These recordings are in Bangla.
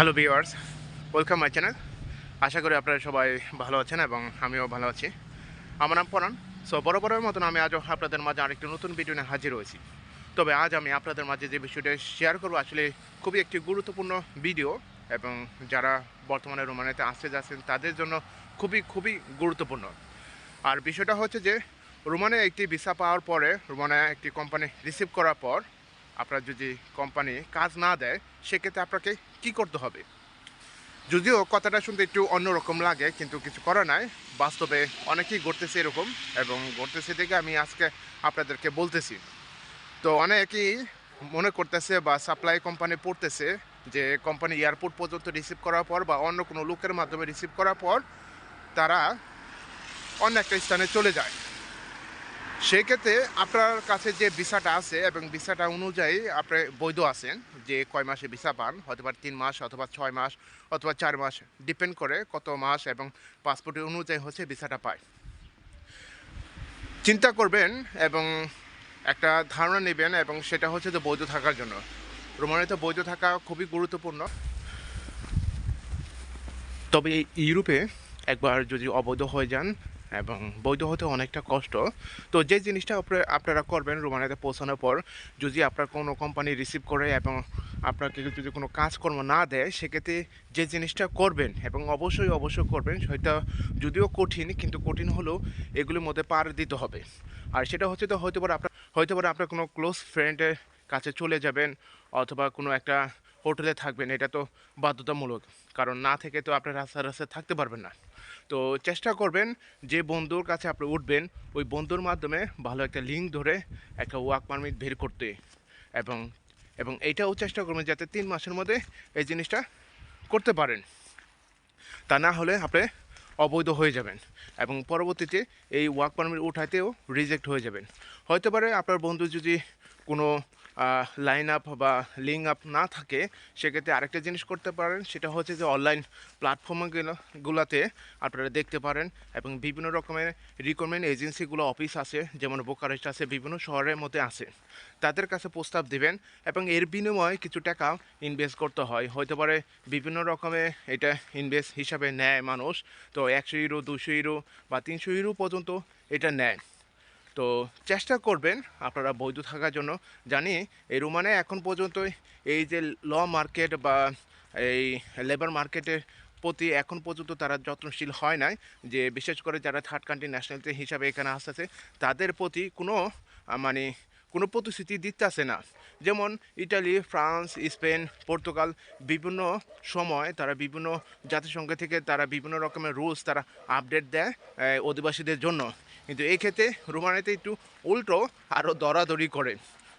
Hello viewers welcome my channel আশা করি আপনারা সবাই ভালো আছেন এবং আমিও ভালো আছি। আমার নাম পরান সো বরাবরের মতন আমি আজও আপনাদের মাঝে আরেকটি নতুন ভিডিও নিয়ে হাজির হয়েছি। তবে আজ আমি আপনাদের মাঝে যে বিষয়টা শেয়ার করব, আসলে খুবই একটি গুরুত্বপূর্ণ ভিডিও এবং যারা বর্তমানে রোমানিয়াতে আসতে যাচ্ছেন, তাদের জন্য খুবই খুবই গুরুত্বপূর্ণ। আর বিষয়টা হচ্ছে যে রোমানে একটি ভিসা পাওয়ার পরে রোমানে একটি কোম্পানি রিসিভ করার পর আপনার যদি কোম্পানি কাজ না দেয়, সেক্ষেত্রে আপনাকে কি করতে হবে? যদিও কথাটা শুনতে একটু অন্যরকম লাগে, কিন্তু কিছু করার নাই। বাস্তবে অনেকেই ঘটতেছে এরকম, এবং ঘটতেছে দেখে আমি আজকে আপনাদেরকে বলতেছি। তো অনেকেই মনে করতেছে বা সাপ্লাই কোম্পানি পড়তেছে যে কোম্পানি এয়ারপোর্ট পর্যন্ত রিসিভ করার পর বা অন্য কোনো লোকের মাধ্যমে রিসিভ করার পর তারা অন্য একটা স্থানে চলে যায়। সেক্ষেত্রে আপনার কাছে যে ভিসাটা আছে এবং ভিসাটা অনুযায়ী আপনি বৈধ আছেন, যে কয় মাসে ভিসা পান, হয়তো বা তিন মাস অথবা ছয় মাস অথবা চার মাস, ডিপেন্ড করে কত মাস এবং পাসপোর্টের অনুযায়ী হচ্ছে ভিসাটা পায়। চিন্তা করবেন এবং একটা ধারণা নেবেন এবং সেটা হচ্ছে যে বৈধ থাকার জন্য। রোমানিতে বৈধ থাকা খুবই গুরুত্বপূর্ণ। তবে ইউরোপে একবার যদি অবৈধ হয়ে যান এবং বৈধ হতে অনেকটা কষ্ট। তো যে জিনিসটা আপনারা করবেন রোমানিয়াতে পৌঁছানোর পর, যদি আপনার কোনো কোম্পানি রিসিভ করে এবং আপনাকে যদি কোনো কাজকর্ম না দেয়, সেক্ষেত্রে যে জিনিসটা করবেন এবং অবশ্যই অবশ্যই করবেন, সেটা যদিও কঠিন, কিন্তু কঠিন হলেও এগুলির মধ্যে পার দিতে হবে। আর সেটা হচ্ছে তো হয়তো পারে আপনার, হয়তো পারে আপনার কোনো ক্লোজ ফ্রেন্ডের কাছে চলে যাবেন, অথবা কোনো একটা হোটেলে থাকবেন, এটা তো বাধ্যতামূলক। কারণ না থেকে তো আপনার রাস্তা রাস্তায় থাকতে পারবেন না। তো চেষ্টা করবেন যে বন্ধুর কাছে আপনি উঠবেন, ওই বন্ধুর মাধ্যমে ভালো একটা লিঙ্ক ধরে একটা ওয়ার্ক পারমিট বের করতে। এবং এবং এইটাও চেষ্টা করবেন যাতে তিন মাসের মধ্যে এই জিনিসটা করতে পারেন। তা না হলে আপনি অবৈধ হয়ে যাবেন এবং পরবর্তীতে এই ওয়ার্ক পারমিট উঠাইতেও রিজেক্ট হয়ে যাবেন। হয়তো পারে আপনার বন্ধু যদি কোনো লাইন আপ বা লিঙ্ক আপ না থাকে, সেক্ষেত্রে আরেকটা জিনিস করতে পারেন, সেটা হচ্ছে যে অনলাইন প্ল্যাটফর্মগুলো গুলাতে আপনারা দেখতে পারেন এবং বিভিন্ন রকমের রিক্রুটমেন্ট এজেন্সিগুলো অফিস আছে, যেমন বোকারেস্ট আছে, বিভিন্ন শহরের মধ্যে আছে। তাদের কাছে প্রস্তাব দিবেন এবং এর বিনিময়ে কিছু টাকা ইনভেস্ট করতে হয়। হয়তো পারে বিভিন্ন রকমের এটা ইনভেস্ট হিসাবে নেয় মানুষ, তো একশো ইউরো দুশো ইউরো বা তিনশো ইউরো পর্যন্ত এটা নেয়। তো চেষ্টা করবেন আপনারা বৈধ থাকার জন্য। জানি এই রোমানে এখন পর্যন্ত এই যে ল মার্কেট বা এই লেবার মার্কেটের প্রতি এখন পর্যন্ত তারা যত্নশীল হয় নাই, যে বিশেষ করে যারা থার্ড কান্ট্রি ন্যাশনালিটি হিসাবে এখানে আসতেছে, তাদের প্রতি কোনো মানে কোনো প্রতিশ্রুতি দিতেছে না। যেমন ইটালি, ফ্রান্স, স্পেন, পর্তুগাল বিভিন্ন সময় তারা বিভিন্ন জাতিসংঘ থেকে তারা বিভিন্ন রকমের রুলস তারা আপডেট দেয় অধিবাসীদের জন্য। কিন্তু এই ক্ষেত্রে রোমানিতে একটু উল্টো আরও দরাদরি করে।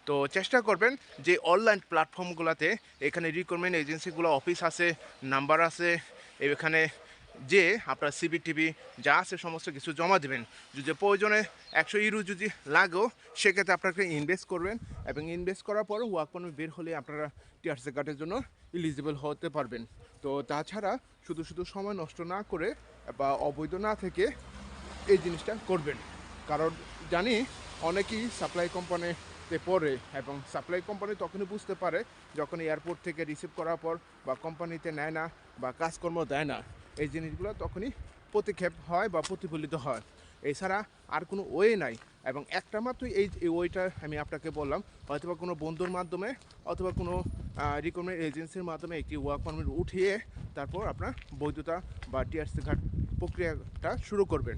তো চেষ্টা করবেন যে অনলাইন প্ল্যাটফর্মগুলোতে এখানে রিক্রুটমেন্ট এজেন্সিগুলো অফিস আছে নাম্বার আছে, এখানে যে আপনার সিবি টিভি যা আছে সমস্ত কিছু জমা দেবেন। যদি প্রয়োজনে একশো ইউরো যদি লাগেও, সেক্ষেত্রে আপনাকে ইনভেস্ট করবেন এবং ইনভেস্ট করার পর ওয়ার্ক পারমিট বের হলে আপনারা টিআরসি কার্ডের জন্য ইলিজিবল হতে পারবেন। তো তাছাড়া শুধু শুধু সময় নষ্ট না করে বা অবৈধ না থেকে এই জিনিসটা করবেন। কারণ জানি অনেকেই সাপ্লাই কোম্পানিতে পড়ে এবং সাপ্লাই কোম্পানি তখনই বুঝতে পারে যখন এয়ারপোর্ট থেকে রিসিভ করার পর বা কোম্পানিতে নেয় না বা কাজকর্ম দেয় না, এই জিনিসগুলো তখনই প্রতিক্ষেপ হয় বা প্রতিফলিত হয়। এছাড়া আর কোনো ওয়ে নাই এবং একটা মাত্রই এই ওয়েটা আমি আপনাকে বললাম, হয়তোবা কোনো বন্ধুর মাধ্যমে অথবা কোনো রিকমেন্ড এজেন্সির মাধ্যমে একটি ওয়ার্ক পারমিট উঠিয়ে তারপর আপনার বৈধতা বা টিআরসি কার্ড প্রক্রিয়াটা শুরু করবেন।